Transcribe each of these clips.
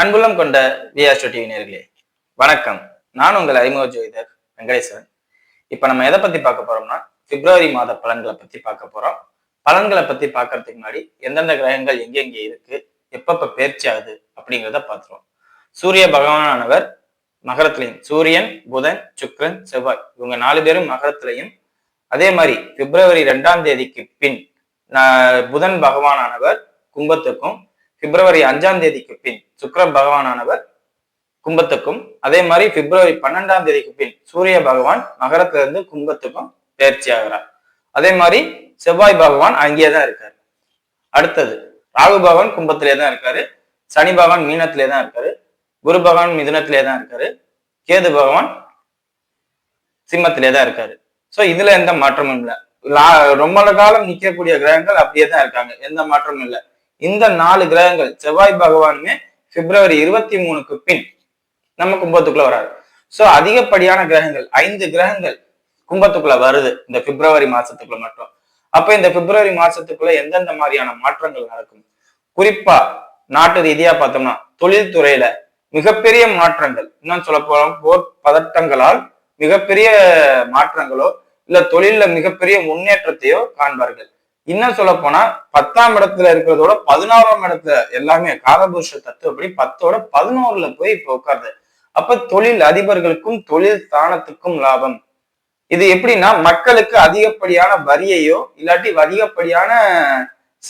அன்புள்ளம் கொண்ட விஆர்ஸ்டோ டிவி நேர்களே வணக்கம். நான் உங்கள் அறிமுக ஜோதிடர் வெங்கடேஸ்வரன். இப்ப நம்ம எதை பத்தி பார்க்க போறோம்னா பிப்ரவரி மாத பலன்களை பத்தி பார்க்க போறோம். பலன்களை பத்தி பார்க்கறதுக்கு முன்னாடி எந்தெந்த கிரகங்கள் எங்கெங்க இருக்கு எப்பப்ப பேர்ச்சி ஆகுது அப்படிங்கிறத பார்த்துருவோம். சூரிய பகவானானவர் மகரத்திலையும் சூரியன் புதன் சுக்கிரன் செவ்வாய் இவங்க நாலு பேரும் மகரத்திலையும். அதே மாதிரி பிப்ரவரி ரெண்டாம் தேதிக்கு பின் புதன் பகவானானவர் கும்பத்துக்கும் பிப்ரவரி அஞ்சாம் தேதிக்கு பின் சுக்கிர பகவானானவர் கும்பத்துக்கும் அதே மாதிரி பிப்ரவரி பன்னெண்டாம் தேதிக்கு பின் சூரிய பகவான் மகரத்துல இருந்து கும்பத்துக்கும் பயிற்சி ஆகிறார் அதே மாதிரி செவ்வாய் பகவான் அங்கேயே தான் இருக்காரு. அடுத்தது ராகு பகவான் கும்பத்திலே தான் இருக்காரு. சனி பகவான் மீனத்திலே தான் இருக்காரு. குரு பகவான் மிதுனத்திலே தான் இருக்காரு. கேது பகவான் சிம்மத்திலே தான் இருக்காரு. சோ இதுல எந்த மாற்றமும் இல்லை. ரொம்ப காலம் நிற்கக்கூடிய கிரகங்கள் அப்படியே தான் இருக்காங்க. எந்த மாற்றமும் இல்லை. இந்த நாலு கிரகங்கள் செவ்வாய் பகவானுமே பிப்ரவரி இருபத்தி மூணுக்கு பின் நம்ம கும்பத்துக்குள்ள வராது சோ அதிகப்படியான கிரகங்கள் ஐந்து கிரகங்கள் கும்பத்துக்குள்ள வருது. இந்த பிப்ரவரி மாசத்துக்குள்ள மட்டும். அப்ப இந்த பிப்ரவரி மாசத்துக்குள்ள எந்தெந்த மாதிரியான மாற்றங்கள் நடக்கும்? குறிப்பா நாட்டு ரீதியா பார்த்தோம்னா தொழில்துறையில மிகப்பெரிய மாற்றங்கள். இன்னும் சொல்ல போறோம் போர் பதட்டங்களால் மிகப்பெரிய மாற்றங்களோ இல்ல தொழில மிகப்பெரிய முன்னேற்றத்தையோ காண்பார்கள். இன்னும் சொல்ல போனா பத்தாம் இடத்துல இருக்கிறதோட பதினோராம் இடத்துல எல்லாமே காலபுருஷ தத்துவப்படி பத்தோட பதினோருல போய் இப்ப உட்காருது. அப்ப தொழில் அதிபர்களுக்கும் தொழில் ஸ்தானத்துக்கும் லாபம். இது எப்படின்னா மக்களுக்கு அதிகப்படியான வரியையோ இல்லாட்டி அதிகப்படியான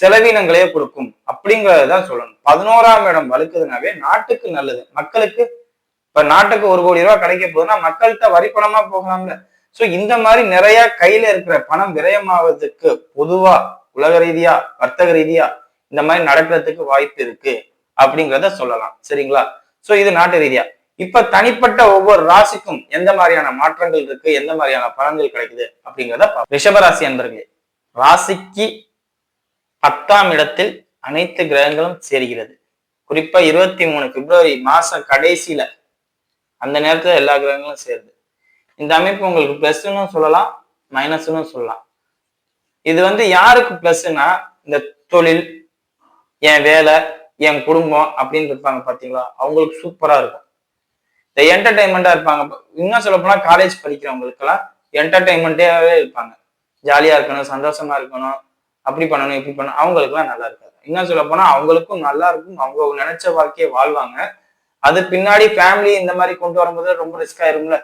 செலவினங்களையோ கொடுக்கும். அப்படிங்கறதுதான் சொல்லணும். பதினோராம் இடம் வலுக்குதுனாவே நாட்டுக்கு நல்லது. மக்களுக்கு இப்ப நாட்டுக்கு ஒரு கோடி ரூபாய் கிடைக்க போகுதுன்னா மக்கள்கிட்ட வரி பணமா போகலாம்ல. சோ இந்த மாதிரி நிறைய கையில இருக்கிற பணம் விரயமாவதுக்கு பொதுவா உலக ரீதியா வர்த்தக ரீதியா இந்த மாதிரி நடக்கிறதுக்கு வாய்ப்பு இருக்கு அப்படிங்கிறத சொல்லலாம். சரிங்களா? சோ இது நாட்டு ரீதியா. இப்ப தனிப்பட்ட ஒவ்வொரு ராசிக்கும் எந்த மாதிரியான மாற்றங்கள் இருக்கு எந்த மாதிரியான பலன்கள் கிடைக்குது அப்படிங்கிறத ரிஷபராசி என்பர்களே ராசிக்கு பத்தாம் இடத்தில் அனைத்து கிரகங்களும் சேர்கிறது. குறிப்பா இருபத்தி மூணு பிப்ரவரி மாசம் கடைசியில அந்த நேரத்துல எல்லா கிரகங்களும் சேருது. இந்த அமைப்பு உங்களுக்கு பிளஸ்ன்னு சொல்லலாம் மைனஸ்ன்னு சொல்லலாம். இது வந்து யாருக்கு பிளஸ்னா இந்த தொழில் என் வேலை என் குடும்பம் அப்படின்னு இருப்பாங்க பார்த்தீங்களா? அவங்களுக்கு சூப்பரா இருக்கும். இந்த என்டர்டைன்மெண்டா இருப்பாங்க. இன்னும் சொல்ல போனா காலேஜ் படிக்கிறவங்களுக்கெல்லாம் என்டர்டைன்மெண்ட்டாவே இருப்பாங்க. ஜாலியா இருக்கணும் சந்தோஷமா இருக்கணும் அப்படி பண்ணணும் இப்படி பண்ணணும் அவங்களுக்குலாம் நல்லா இருக்காது. இன்னும் சொல்ல போனா அவங்களுக்கும் நல்லா இருக்கும். அவங்க நினைச்ச வாழ்க்கையை வாழ்வாங்க. அது பின்னாடி ஃபேமிலி இந்த மாதிரி கொண்டு வரும்போது ரொம்ப ரிஸ்க் ஆயிரும்ல.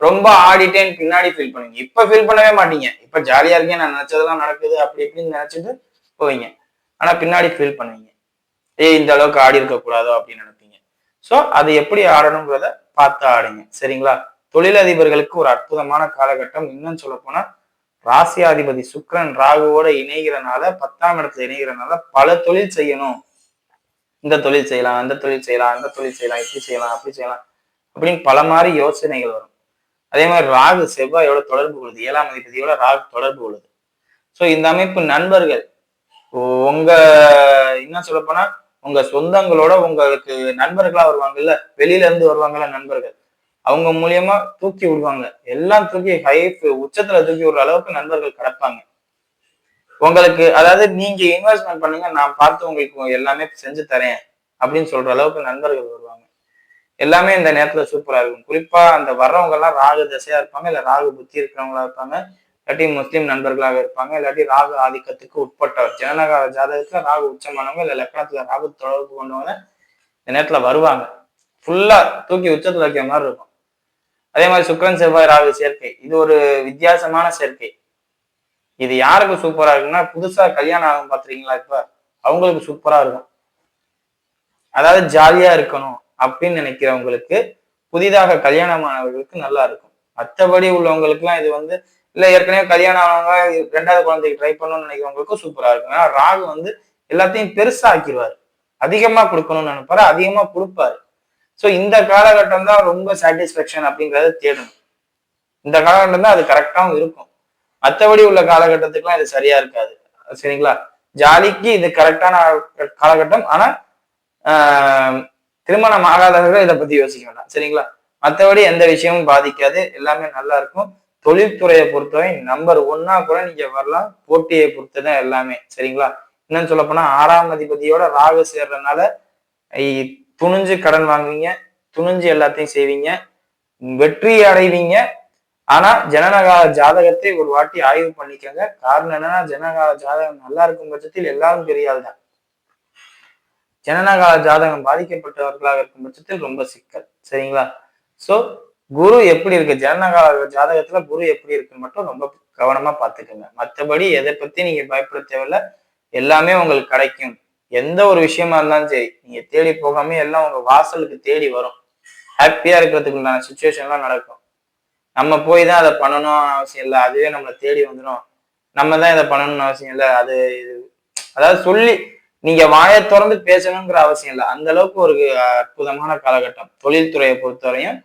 ரொம்ப ஆடிட்டேன்னு பின்னாடி ஃபீல் பண்ணுவீங்க. இப்ப ஃபீல் பண்ணவே மாட்டீங்க. இப்ப ஜாலியா இருக்கேன் நான் நினைச்சதெல்லாம் நடக்குது அப்படி இப்படின்னு நினைச்சிட்டு போவீங்க. ஆனா பின்னாடி ஃபீல் பண்ணுவீங்க. ஏய் இந்த அளவுக்கு ஆடி இருக்க கூடாதோ அப்படின்னு நினைப்பீங்க. சோ அது எப்படி ஆடணுங்கிறத பார்த்து ஆடுங்க. சரிங்களா? தொழிலதிபர்களுக்கு ஒரு அற்புதமான காலகட்டம். இன்னும் சொல்ல போனா ராசியாதிபதி சுக்கரன் ராகுவோட இணைகிறனால பத்தாம் இடத்துல இணைகிறனால பல தொழில் செய்யணும். இந்த தொழில் செய்யலாம் அந்த தொழில் செய்யலாம் அந்த தொழில் செய்யலாம் இப்படி செய்யலாம் அப்படி செய்யலாம் அப்படின்னு பல மாதிரி யோசனைகள் வரும். அதே மாதிரி ராகு செவ்வாயோட தொடர்பு கொள்ளுது. ஏழாம் அதிபதியோட ராகு தொடர்பு கொள்ளுது. ஸோ இந்த அமைப்பு நண்பர்கள் உங்க என்ன சொல்ல போனா உங்க சொந்தங்களோட உங்களுக்கு நண்பர்களா வருவாங்கல்ல? வெளியில இருந்து வருவாங்கல்ல நண்பர்கள். அவங்க மூலியமா தூக்கி விடுவாங்க. எல்லாம் தூக்கி ஹை உச்சத்துல தூக்கி விடுற அளவுக்கு நண்பர்கள் கிடப்பாங்க. உங்களுக்கு அதாவது நீங்க இன்வெஸ்ட்மெண்ட் பண்ணுங்க நான் பார்த்து உங்களுக்கு எல்லாமே செஞ்சு தரேன் அப்படின்னு சொல்ற அளவுக்கு நண்பர்கள் வருவாங்க. எல்லாமே இந்த நேரத்துல சூப்பரா இருக்கும். குறிப்பா அந்த வர்றவங்க எல்லாம் ராகு தசையா இருப்பாங்க இல்ல ராகு புத்தி இருக்கிறவங்களா இருப்பாங்க இல்லாட்டி முஸ்லீம் நண்பர்களாக இருப்பாங்க இல்லாட்டி ராகு ஆதிக்கத்துக்கு உட்பட்டவர். ஜனநகர ஜாதகத்துல ராகு உச்சமானவங்க இல்ல லக்கணத்துல ராகு தொடர்பு கொண்டவங்க இந்த நேரத்துல வருவாங்க. ஃபுல்லா தூக்கி உச்சத்துல வைக்கிற மாதிரி இருக்கும். அதே மாதிரி சுக்கரன் செவ்வாய் ராகு சேர்க்கை. இது ஒரு வித்தியாசமான சேர்க்கை. இது யாருக்கு சூப்பரா இருக்குன்னா புதுசா கல்யாணம் ஆகும் பாத்துறீங்களா இப்ப? அவங்களுக்கு சூப்பரா இருக்கும். அதாவது ஜாலியா இருக்கணும். அப்படின்னு நினைக்கிறவங்களுக்கு புதிதாக கல்யாணமானவர்களுக்கு நல்லா இருக்கும். மற்றபடி உள்ளவங்களுக்குலாம் இது வந்து இல்லை ஏற்கனவே கல்யாணம் ஆனவங்க ரெண்டாவது குழந்தைக்கு ட்ரை பண்ணணும்னு நினைக்கிறவங்களுக்கும் சூப்பராக இருக்கும். ஏன்னா ராகு வந்து எல்லாத்தையும் பெருசா ஆக்கிடுவாரு. அதிகமாக கொடுக்கணும்னு நினைப்பாரு அதிகமாக கொடுப்பாரு. ஸோ இந்த காலகட்டம் தான் ரொம்ப சாட்டிஸ்ஃபேக்ஷன் அப்படிங்கிறத தேடணும். இந்த காலகட்டம் தான் அது கரெக்டாகவும் இருக்கும். மற்றபடி உள்ள காலகட்டத்துக்குலாம் இது சரியா இருக்காது. சரிங்களா? ஜாலிக்கு இது கரெக்டான காலகட்டம். ஆனால் ஆஹ், திருமணம் ஆகாதவர்கள் இதை பத்தி யோசிக்க வேண்டாம். சரிங்களா? மற்றபடி எந்த விஷயமும் பாதிக்காது. எல்லாமே நல்லா இருக்கும். தொழில்துறையை பொறுத்தவரை நம்பர் ஒன்னா கூட நீங்க வரலாம். போட்டியை பொறுத்து தான் எல்லாமே. சரிங்களா? இன்னும் சொல்ல போனா ஆறாம் அதிபதியோட ராகு சேர்றதுனால துணிஞ்சு கடன் வாங்குவீங்க. துணிஞ்சு எல்லாத்தையும் செய்வீங்க. வெற்றி அடைவீங்க. ஆனா ஜனனகால ஜாதகத்தை ஒரு வாட்டி ஆய்வு பண்ணிக்கோங்க. காரணம் என்னன்னா ஜனனகால ஜாதகம் நல்லா இருக்கும் பட்சத்தில் எல்லாரும் பெரிய ஆள் தான் ஜனனகால ஜாதகம் பாதிக்கப்பட்டவர்களாக இருக்கும் பட்சத்தில் ரொம்ப சிக்கல். சரிங்களா? சோ குரு எப்படி இருக்கு? ஜனனகால ஜாதகத்துல குரு எப்படி இருக்குன்னு மட்டும் ரொம்ப கவனமா பாத்துக்கோங்க மற்றபடி எதை பத்தி நீங்க பயப்பட தேவையில்ல. எல்லாமே உங்களுக்கு கிடைக்கும். எந்த ஒரு விஷயமா இருந்தாலும் சரி நீங்க தேடி போகாம எல்லாம் உங்க வாசலுக்கு தேடி வரும். ஹாப்பியா இருக்கிறதுக்கு உண்டான சுச்சுவேஷன்லாம் நடக்கும். நம்ம போய் தான் அதை பண்ணணும் அவசியம் இல்லை. அதுவே நம்மளை தேடி வந்துடும் நம்ம தான் இதை பண்ணணும்னு அவசியம் இல்லை. அது இது அதாவது சொல்லி நீங்க வாயை திறந்து பேசணுங்கிற அவசியம் இல்லை. அந்த அளவுக்கு ஒரு அற்புதமான காலகட்டம். தொழில்துறையை பொறுத்தவரையும்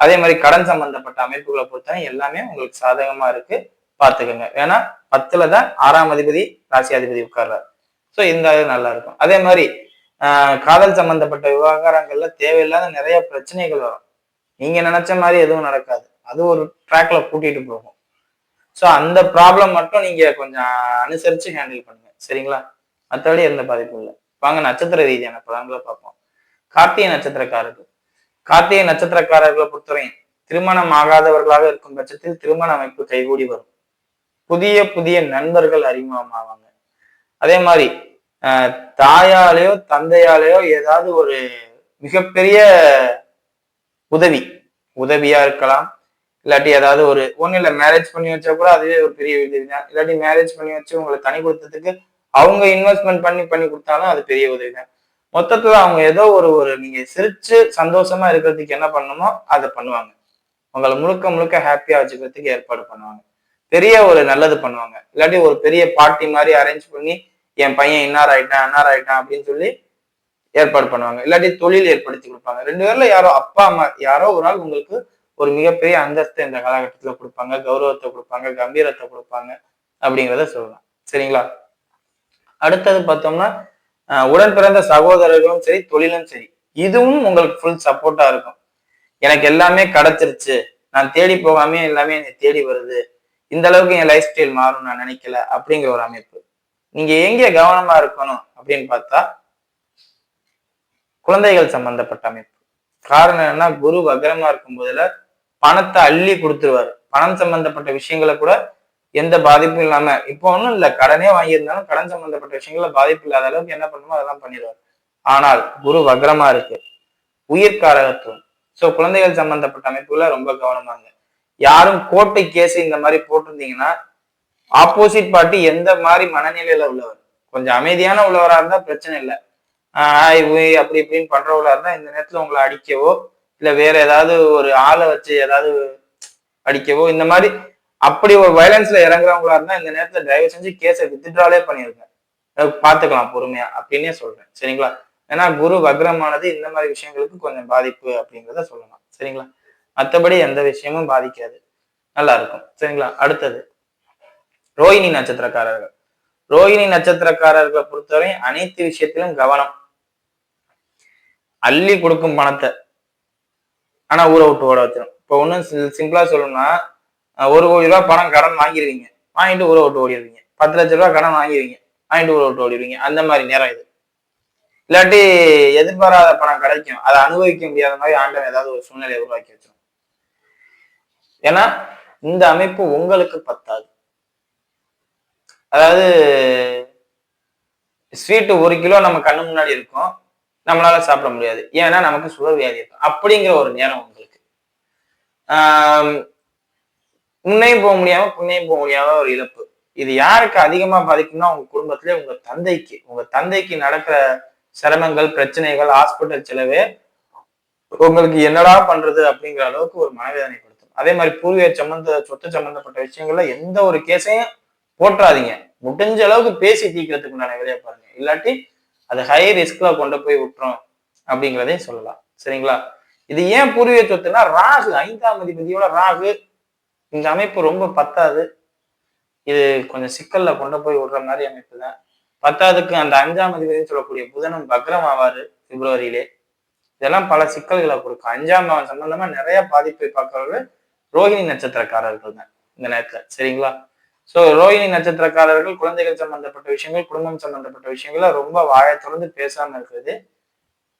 அதே மாதிரி கடன் சம்பந்தப்பட்ட அமைப்புகளை பொறுத்தவரையும் எல்லாமே உங்களுக்கு சாதகமா இருக்கு. பாத்துக்கோங்க. ஏன்னா பத்துல தான் ஆறாம் அதிபதி ராசி அதிபதி உட்கார்றாரு. ஸோ இந்த நல்லா இருக்கும். அதே மாதிரி காதல் சம்பந்தப்பட்ட விவகாரங்கள்ல தேவையில்லாத நிறைய பிரச்சனைகள் வரும். நீங்க நினைச்ச மாதிரி எதுவும் நடக்காது. அது ஒரு ட்ராக்ல கூட்டிட்டு போகும். ஸோ அந்த ப்ராப்ளம் மட்டும் நீங்க கொஞ்சம் அனுசரிச்சு ஹேண்டில் பண்ணுங்க. சரிங்களா? மற்றபடி எந்த பாதிப்பும் இல்லை. வாங்க நட்சத்திர ரீதியான பலன்களை பார்ப்போம். கார்த்திகை நட்சத்திரக்காரர்கள். கார்த்திகை நட்சத்திரக்காரர்களை பொறுத்தவரையும் திருமணம் ஆகாதவர்களாக இருக்கும் பட்சத்தில் திருமண அமைப்பு கைகூடி வரும். புதிய புதிய நண்பர்கள் அறிமுகமாவாங்க. அதே மாதிரி ஆஹ் தாயாலேயோ தந்தையாலேயோ ஏதாவது ஒரு மிகப்பெரிய உதவி உதவியா இருக்கலாம். இல்லாட்டி ஏதாவது ஒரு ஒன்றும் இல்லை மேரேஜ் பண்ணி வச்சா கூட அதுவே ஒரு பெரிய உதவி தான் இல்லாட்டி மேரேஜ் பண்ணி வச்சு உங்களை தனி கொடுத்ததுக்கு அவங்க இன்வெஸ்ட்மெண்ட் பண்ணி பண்ணி கொடுத்தாலும் அது பெரிய உதவி தான் மொத்தத்துல அவங்க ஏதோ ஒரு ஒரு நீங்க சிரிச்சு சந்தோஷமா இருக்கிறதுக்கு என்ன பண்ணணுமோ அதை பண்ணுவாங்க. உங்களை முழுக்க முழுக்க ஹாப்பியா வச்சுக்கிறதுக்கு ஏற்பாடு பண்ணுவாங்க. பெரிய ஒரு நல்லது பண்ணுவாங்க. இல்லாட்டி ஒரு பெரிய பார்ட்டி மாதிரி அரேஞ்ச் பண்ணி என் பையன் இன்னார் ஆயிட்டான் அன்னார் ஆயிட்டான் அப்படின்னு சொல்லி ஏற்பாடு பண்ணுவாங்க. இல்லாட்டி தொழில் ஏற்படுத்தி கொடுப்பாங்க. ரெண்டு பேர்ல யாரோ அப்பா அம்மா யாரோ ஒரு ஆள் உங்களுக்கு ஒரு மிகப்பெரிய அந்தஸ்தை இந்த காலகட்டத்தில் கொடுப்பாங்க. கௌரவத்தை கொடுப்பாங்க கம்பீரத்தை கொடுப்பாங்க அப்படிங்கிறத சொல்லலாம். சரிங்களா? அடுத்தது பார்த்தோம்னா உடன் பிறந்த சகோதரர்களும் சரி தொழிலும் சரி இதுவும் உங்களுக்கு ஃபுல் சப்போர்ட்டா இருக்கும். எனக்கு எல்லாமே கிடைச்சிருச்சு. நான் தேடி போகாமே எல்லாமே என்னை தேடி வருது. இந்த அளவுக்கு என் லைஃப் ஸ்டைல் மாறும் நான் நினைக்கல அப்படிங்கிற ஒரு அமைப்பு. நீங்க எங்கே கவனமா இருக்கணும் அப்படின்னு பார்த்தா குழந்தைகள் சம்பந்தப்பட்ட அமைப்பு. காரணம் என்னன்னா குரு வக்ரமா இருக்கும் போதுல பணத்தை அள்ளி கொடுத்துருவாரு. பணம் சம்பந்தப்பட்ட விஷயங்களை கூட எந்த பாதிப்பும் இல்லாம இப்போ ஒன்றும் இல்லை. கடனே வாங்கியிருந்தாலும் கடன் சம்பந்தப்பட்ட விஷயங்கள பாதிப்பு இல்லாத அளவுக்கு என்ன பண்ணுமோ அதெல்லாம் பண்ணிடுவார். ஆனால் குரு வக்ரமா இருக்கு. உயிர்காரகத்துவம் ஸோ குழந்தைகள் சம்பந்தப்பட்ட அமைப்புல ரொம்ப கவனமாங்க. யாரும் கோட்டை கேஸ் இந்த மாதிரி போட்டிருந்தீங்கன்னா ஆப்போசிட் பார்ட்டி எந்த மாதிரி மனநிலையில உள்ளவர்? கொஞ்சம் அமைதியான உள்ளவரா இருந்தா பிரச்சனை இல்லை. ஆஹ் உய் அப்படி இப்படின்னு பண்றவங்களா இருந்தா இந்த நேரத்துல உங்களை அடிக்கவோ இல்ல வேற ஏதாவது ஒரு ஆளை வச்சு ஏதாவது அடிக்கவோ இந்த மாதிரி அப்படி ஒரு வயலன்ஸ்ல இறங்குறவங்களா இருந்தா இந்த நேரத்துல தயவு செஞ்சு கேஸை வித்ட்ராலே பண்ணிருங்க. பாத்துக்கலாம் பொறுமையா அப்படின்னே சொல்றேன். சரிங்களா? ஏன்னா குரு வக்ரமானது இந்த மாதிரி விஷயங்களுக்கு கொஞ்சம் பாதிப்பு அப்படிங்கிறத சொல்லலாம். சரிங்களா? மற்றபடி எந்த விஷயமும் பாதிக்காது. நல்லா இருக்கும். சரிங்களா? அடுத்தது ரோஹிணி நட்சத்திரக்காரர்கள். ரோஹிணி நட்சத்திரக்காரர்களை பொறுத்தவரை அனைத்து விஷயத்திலும் கவனம். அள்ளி கொடுக்கும் பணத்தை. ஆனா ஊரை விட்டு ஓட வச்சிடும் இப்போ ஒன்றும் சிம்பிளா சொல்லணும்னா ஒரு கோடி ரூபாய் பணம் கடன் வாங்கிடுவீங்க வாங்கிட்டு ஊரை விட்டு ஓடிடுவீங்க. பத்து லட்ச ரூபாய் கடன் வாங்கிடுவீங்க வாங்கிட்டு ஊரை விட்டு ஓடிடுவீங்க. அந்த மாதிரி நேரம் இது. இல்லாட்டி எதிர்பாராத பணம் கிடைக்கும். அதை அனுபவிக்க முடியாத மாதிரி ஆண்டவன் ஏதாவது ஒரு சூழ்நிலையை உருவாக்கி வச்சிடும் ஏன்னா இந்த அமைப்பு உங்களுக்கு பத்தாது. அதாவது ஸ்வீட்டு ஒரு கிலோ நம்ம கண்ணு முன்னாடி இருக்கும். நம்மளால சாப்பிட முடியாது. ஏன்னா நமக்கு சுகர் வியாதி இருக்கும். அப்படிங்கிற ஒரு நேரம் உங்களுக்கு. ஆஹ் முன்னையும் போக முடியாம புண்ணையும் போக முடியாத ஒரு இழப்பு. இது யாருக்கு அதிகமா பாதிக்கும்னா உங்க குடும்பத்திலே உங்க தந்தைக்கு. உங்க தந்தைக்கு நடக்கிற சிரமங்கள் பிரச்சனைகள் ஹாஸ்பிட்டல் செலவே உங்களுக்கு என்னடா பண்றது அப்படிங்கிற அளவுக்கு ஒரு மனவேதனை கொடுத்துரும். அதே மாதிரி பூர்வீக சம்பந்த சொத்து சம்பந்தப்பட்ட விஷயங்கள்ல எந்த ஒரு கேஸையும் போட்டுறாதீங்க முடிஞ்ச அளவுக்கு பேசி தீக்கிறதுக்கு உண்டான வேலையை பாருங்க. இல்லாட்டி அது ஹை ரிஸ்க்ல கொண்டு போய் விட்டுரும் அப்படிங்கிறதையும் சொல்லலாம். சரிங்களா? இது ஏன் பூர்வீக சொத்துனா ராகு ஐந்தாம் அதிபதியோட ராகு இந்த அமைப்பு ரொம்ப பத்தாது. இது கொஞ்சம் சிக்கல்ல கொண்டு போய் விடுற மாதிரி அமைப்பு தான். பத்தாவதுக்கு அந்த அஞ்சாம் அதிபதினு சொல்லக்கூடிய புதனும் பக்ரம் ஆவாரு பிப்ரவரியிலே. இதெல்லாம் பல சிக்கல்களை கொடுக்கும். அஞ்சாம் பாவம் சம்பந்தமா நிறைய பாதிப்பை பார்க்கறது ரோஹிணி நட்சத்திரக்காரர்கள் தான் இந்த நேரத்துல. சரிங்களா? சோ ரோஹிணி நட்சத்திரக்காரர்கள் குழந்தைகள் சம்பந்தப்பட்ட விஷயங்கள் குடும்பம் சம்பந்தப்பட்ட விஷயங்கள ரொம்ப வாயை தொடர்ந்து பேசாம இருக்கிறது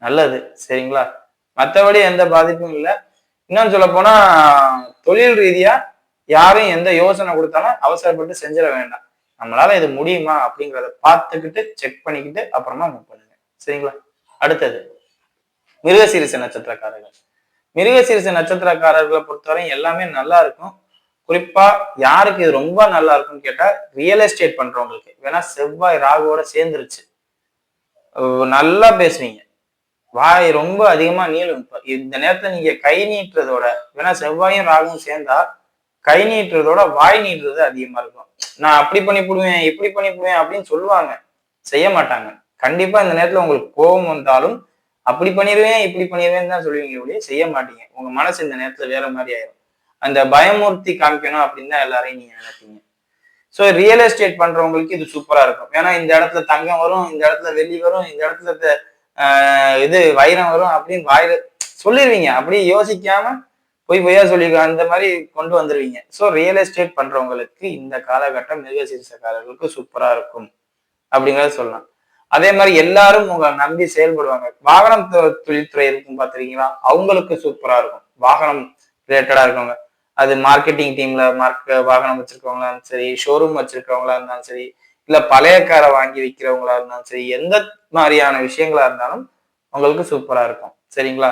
நல்லது. சரிங்களா? மற்றபடி எந்த பாதிப்பும் இல்லை. இன்னும் சொல்ல போனா தொழில் ரீதியா யாரும் எந்த யோசனை கொடுத்தாலும் அவசரப்பட்டு செஞ்சிட வேண்டாம். நம்மளால இது முடியுமா அப்படிங்கிறத பார்த்துக்கிட்டு செக் பண்ணிக்கிட்டு அப்புறமா மூவ் பண்ணுங்க. சரிங்களா? அடுத்தது மிருகசீரிச நட்சத்திரக்காரர்கள். மிருகசீரிச நட்சத்திரக்காரர்களை பொறுத்தவரையும் எல்லாமே நல்லா இருக்கும். குறிப்பா யாருக்கு இது ரொம்ப நல்லா இருக்கும்னு கேட்டா ரியல் எஸ்டேட் பண்றவங்களுக்கு. வேணா செவ்வாய் ராகுவோட சேர்ந்துருச்சு. நல்லா பேசுவீங்க வாய் ரொம்ப அதிகமா நீளும். இந்த நேரத்துல நீங்க கை நீட்டுறதோட வேணா செவ்வாயும் ராகும் சேர்ந்தா கை நீட்டுறதோட வாய் நீட்டுறது அதிகமா இருக்கும். நான் அப்படி பண்ணி போடுவேன் இப்படி பண்ணி போடுவேன் அப்படின்னு சொல்லுவாங்க. செய்ய மாட்டாங்க. கண்டிப்பா இந்த நேரத்துல உங்களுக்கு கோபம் வந்தாலும் அப்படி பண்ணிடுவேன் இப்படி பண்ணிடுவேன் தான் சொல்லுவீங்க ஒழிய செய்ய மாட்டீங்க. உங்க மனசு இந்த நேரத்துல வேற மாதிரி ஆயிரும். அந்த பயமூர்த்தி காமிக்கணும் அப்படின்னு தான் எல்லாரையும் நீங்க நினைப்பீங்க. ஸோ ரியல் எஸ்டேட் பண்றவங்களுக்கு இது சூப்பரா இருக்கும். ஏன்னா இந்த இடத்துல தங்கம் வரும் இந்த இடத்துல வெள்ளி வரும் இந்த இடத்துல இது வைரம் வரும் அப்படின்னு வாயில சொல்லிடுவீங்க அப்படி யோசிக்காம பொய் பொய்யா சொல்லிருக்க அந்த மாதிரி கொண்டு வந்துருவீங்க. ஸோ ரியல் எஸ்டேட் பண்றவங்களுக்கு இந்த காலகட்டம் மிருகசீரிசக்காரர்களுக்கு சூப்பரா இருக்கும். அப்படிங்கறத சொல்லலாம். அதே மாதிரி எல்லாரும் உங்களை நம்பி செயல்படுவாங்க. வாகனம் தொழில்துறை இருக்கும் பாத்துருக்கீங்களா? அவங்களுக்கு சூப்பரா இருக்கும். வாகனம் ரிலேட்டடா இருக்கவங்க. அது மார்க்கெட்டிங் டீம்ல மார்க் வாகனம் வச்சிருக்கவங்களா இருந்தாலும் சரி ஷோரூம் வச்சிருக்கவங்களா இருந்தாலும் சரி இல்ல பழைய காரை வாங்கி விற்கிறவங்களா இருந்தாலும் சரி எந்த மாதிரியான விஷயங்களா இருந்தாலும் உங்களுக்கு சூப்பரா இருக்கும். சரிங்களா?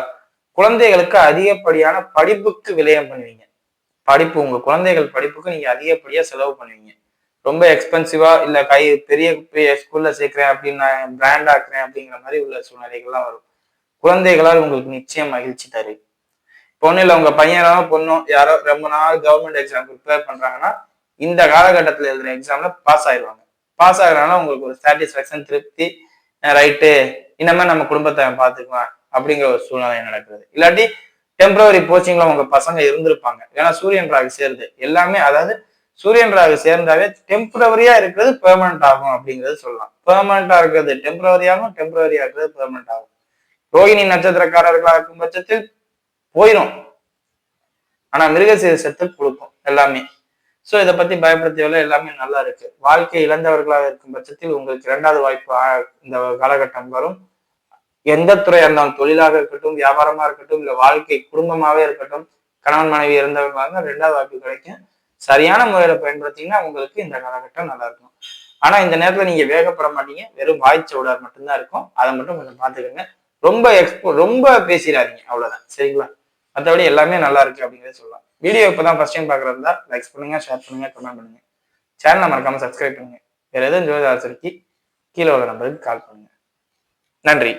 குழந்தைகளுக்கு அதிகப்படியான படிப்புக்கு விலையம் பண்ணுவீங்க. படிப்பு உங்க குழந்தைகள் படிப்புக்கு நீங்க அதிகப்படியா செலவு பண்ணுவீங்க. ரொம்ப எக்ஸ்பென்சிவா இல்ல கை பெரிய பெரிய ஸ்கூல்ல சேர்க்கிறேன் அப்படின்னு நான் பிராண்ட் ஆக்குறேன் அப்படிங்கிற மாதிரி உள்ள சூழ்நிலைகள்லாம் வரும். குழந்தைகளால் உங்களுக்கு நிச்சயம் மகிழ்ச்சி தரு பொண்ணு இல்லை உங்க பையனோ பொண்ணும் யாரோ ரொம்ப நாள் கவர்மெண்ட் எக்ஸாம் ப்ரிப்பேர் பண்றாங்கன்னா இந்த காலகட்டத்தில் எழுதுற எக்ஸாம்ல பாஸ் ஆயிடுவாங்க பாஸ் ஆகுறதுனால உங்களுக்கு ஒரு சாட்டிஸ்ஃபேக்ஷன் திருப்தி ரைட்டு இனிமேல் நம்ம குடும்பத்தை பார்த்துக்குவேன் அப்படிங்கிற ஒரு சூழ்நிலை நடக்குது இல்லாட்டி டெம்பரவரி போச்சிங்ல உங்க பசங்க இருந்திருப்பாங்க. ஏன்னா சூரியன் ராகு சேருது. எல்லாமே அதாவது சூரியன் ராகு சேர்ந்தாவே டெம்பரவரியா இருக்கிறது பெர்மனன்ட் ஆகும் அப்படிங்கிறது சொல்லலாம். பெர்மனண்டா இருக்கிறது டெம்பரவரியாகும் டெம்பரவரியா இருக்கிறது பெர்மனன்ட் ஆகும். ரோகிணி நட்சத்திரக்காரர்களா இருக்கும் பட்சத்தில் போயிடும் ஆனா மிருகசீரசத்தில் கொடுக்கும் எல்லாமே. சோ இதை பத்தி பயப்படுத்தியவரை எல்லாமே நல்லா இருக்கு. வாழ்க்கை இழந்தவர்களாக இருக்கும் பட்சத்தில் உங்களுக்கு இரண்டாவது வாய்ப்பு இந்த காலகட்டம் வரும். எந்த துறையா இருந்தாலும் தொழிலாக இருக்கட்டும் வியாபாரமா இருக்கட்டும் இல்ல வாழ்க்கை குடும்பமாவே இருக்கட்டும் கணவன் மனைவி இருந்தவங்களாக ரெண்டாவது வாய்ப்பு கிடைக்கும். சரியான முறையில பயன்படுத்திங்கன்னா உங்களுக்கு இந்த காலகட்டம் நல்லா இருக்கும். ஆனா இந்த நேரத்துல நீங்க வேகப்பட மாட்டீங்க. வெறும் வாய்ச்ச மட்டும்தான் இருக்கும். அதை மட்டும் கொஞ்சம் பாத்துக்கோங்க ரொம்ப எக்ஸ்போ ரொம்ப பேசிடாதீங்க. அவ்வளவுதான். சரிங்களா? மற்றபடி எல்லாமே நல்லா இருக்கு அப்படிங்கிறத சொல்லலாம். வீடியோ இப்பதான் ஃபர்ஸ்ட் டைம் பாக்குறதா லைக்ஸ் பண்ணுங்க ஷேர் பண்ணுங்க கமெண்ட் பண்ணுங்க. சேனலை மறக்காம சப்ஸ்கிரைப் பண்ணுங்க. வேற எதுவும் ஜோதிதாசருக்கு கீழே உள்ள நம்பருக்கு கால் பண்ணுங்க. நன்றி.